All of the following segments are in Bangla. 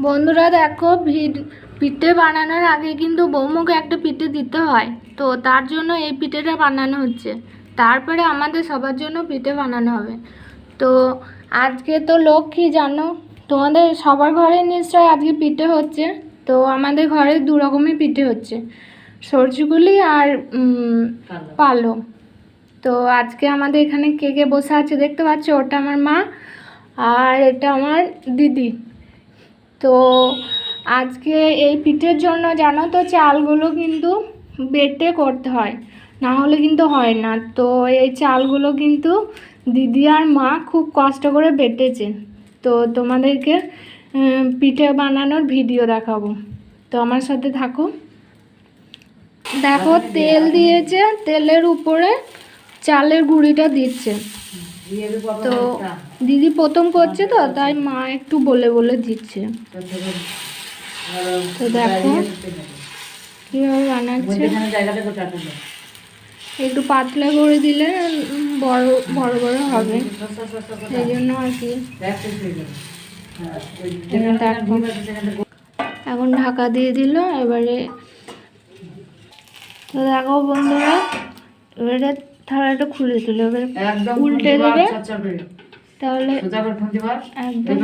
বন্ধুরা দেখো ভিড- পিঠে বানানোর আগে কিন্তু বৌমুকে একটা পিঠে দিতে হয়। তো তার জন্য এই পিঠেটা বানানো হচ্ছে। তারপরে আমাদের সবার জন্য পিঠে বানানো হবে। তো আজকে তো লক্ষ্মী জানো? তোমাদের সবার ঘরে নিশ্চয়ই আজকে পিঠে হচ্ছে। তো আমাদের ঘরে দু রকমের পিঠে হচ্ছে। সরষেগুলি আর পালো। তো আজকে আমাদের এখানে কে কে বসে আছে দেখতে পাচ্ছ? ওটা আমার মা আর এটা আমার দিদি। তো আজকে এই পিঠের জন্য জানো তো চালগুলো কিন্তু বেটে করতে হয় না হলে কিন্তু হয় না। তো এই চালগুলো কিন্তু দিদি আর মা খুব কষ্ট করে বেটেছে। তো তোমাদেরকে পিঠে বানানোর ভিডিও দেখাবো। তো আমার সাথে থাকো। দেখো তেল দিয়েছে তেলের উপরে চালের গুঁড়িটা দিচ্ছে। তো দিদি প্রথম করছে তো, তাই মা একটু বলে বলে দিচ্ছে। তো দেখো কীভাবে বানাচ্ছে। একটু পাতলা করে দিলে বড় বড় বড় হবে। সেই জন্য আর কি। এখন ঢাকা দিয়ে দিল, এবারে তো দেখো বন্ধুরা, এবারে থালাটা খুলে দিল এবার উল্টে দেবে। তাহলে একদম।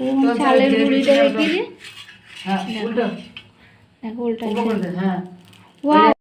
এরকম চালের গুঁড়িটা রেখে দিই। দেখো। উল্টা।